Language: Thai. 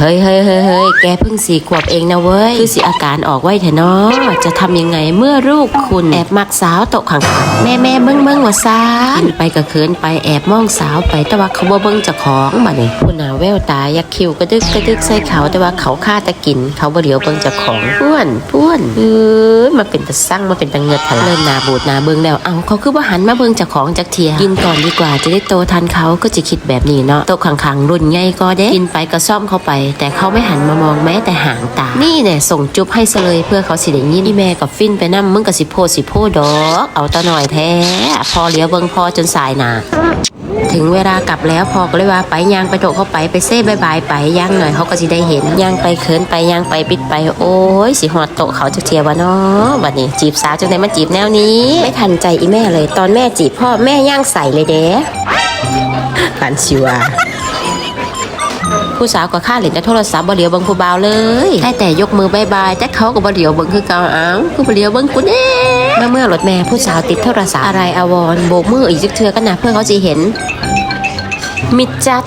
เฮ้ยเฮ้ยเฮ้ยเฮ้ยแกเพิ่งสี่ขวบเองนะเว้ย คือสิอาการออกไว้เถอะเนาะจะทำยังไงเมื่อลูกคุณแอบมักสาวตะขังแม่แม่เบิ้งเบิ้งว่าซากินไปก็เขินไปแอบมองสาวไปแต่ว่าเขาบ่เบิ้งจะของมาเนี่ยผู้หนาแววตายักคิวกระดึกกระดึกใส่เขาแต่ว่าเขาฆ่าตะกิน เขาบ่เหลียวเบิ้งจะของพ้วนพ้วนเออมาเป็นตะสั่งมาเป็นตะเงิดทะเริ่มนาบูดนาเบิ้งแล้วเอาเขาคือว่าหันมาเบิ้งจะของจากเทียกินก่อนดีกว่าจะได้โตทันเขาก็จะคิดแบบนี้เนาะตะขังๆรุ่นใหญ่ก็เด้กินไปก็ซ่อมเข้าไปแต่เขาไม่หันมามองแม้แต่หางตา นี่เนี่ยส่งจุ๊บให้ซะเลยเพื่อเขาสิได้ยินอีแม่กับฟินไปนั่มึงกับสิโพสิโพดอก เอาตะหน่อยแท้พอเหลียวเบิงพอจนสายหนาถึงเวลากลับแล้วพอก็เลยว่าไปย่างไปโถเข้าไปไปเซ่บายบายไปย่างหน่อยเขาก็สิได้เห็นย่างไปเขินไปย่างไปปิดไป โอ้ยสิหอดโตเขาจะเทียววะเนาะวันนี้จีบสาวจังไดมาจีบแนวนี้ ไม่ทันใจอีแม่เลย ตอนแม่จีบพ่อแม่ย่างใส่เลยเด้ปันชิวา ผู้สาวก็ค่าเหรียญแต่โทรศัพท์บ่เหลียวเบิ่งผู้บ่าวเลยได้แต่ยกมือบายบายแต่เขาก็บ่เหลียวเบิ่งคือเก่าอ้าวคือบ่เหลียวเบิ่งกูแน่เมื่อเมื่อรถแม่ผู้สาวติดโทรศัพท์อะไรอาวรณ์โบกมืออีกจักเทื่อกันนะเพื่อเขาสิเห็นมิดจัด